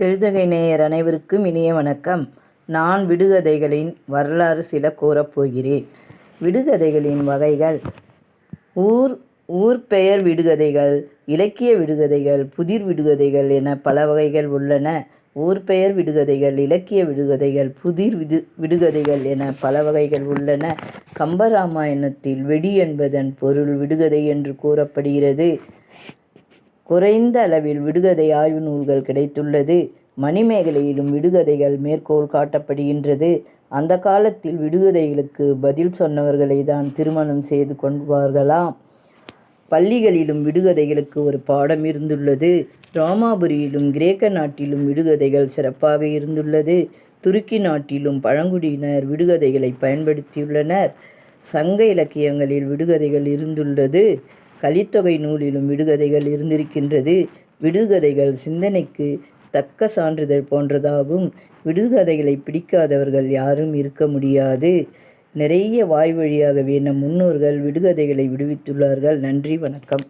கெழுதகை நேயர் அனைவருக்கும் இனிய வணக்கம். நான் விடுகதைகளின் வரலாறு சில கூறப்போகிறேன் விடுகதைகளின் வகைகள். ஊர் ஊர் பெயர் விடுகதைகள் இலக்கிய விடுகதைகள் புதிர் விடுகதைகள் என பல வகைகள் உள்ளன. ஊர் பெயர் விடுகதைகள் இலக்கிய விடுகதைகள் புதிர் விடு விடுகதைகள் என பல வகைகள் உள்ளன. கம்பராமாயணத்தில் வெடி என்பதன் பொருள் விடுகதை என்று கூறப்படுகிறது. குறைந்த அளவில் விடுகதை ஆய்வு நூல்கள் கிடைத்துள்ளது. மணிமேகலையிலும் விடுகதைகள் மேற்கோள் காட்டப்படுகின்றது. அந்த காலத்தில் விடுகதைகளுக்கு பதில் சொன்னவர்களை தான் திருமணம் செய்து கொள்வார்களாம். பள்ளிகளிலும் விடுகதைகளுக்கு ஒரு பாடம் இருந்துள்ளது. ரோமாபுரியிலும் கிரேக்க நாட்டிலும் விடுகதைகள் சிறப்பாக இருந்துள்ளது. துருக்கி நாட்டிலும் பழங்குடியினர் விடுகதைகளை பயன்படுத்தியுள்ளனர். சங்க இலக்கியங்களில் விடுகதைகள் இருந்துள்ளது. கலித்தொகை நூலிலும் விடுகதைகள் இருந்திருக்கின்றது. விடுகதைகள் சிந்தனைக்கு தக்க சான்றிதழ் போன்றதாகும். விடுகதைகளை பிடிக்காதவர்கள் யாரும் இருக்க முடியாது. நிறைய வாய்வழியாகவே நம் முன்னோர்கள் விடுகதைகளை விடுவித்துள்ளார்கள். நன்றி வணக்கம்.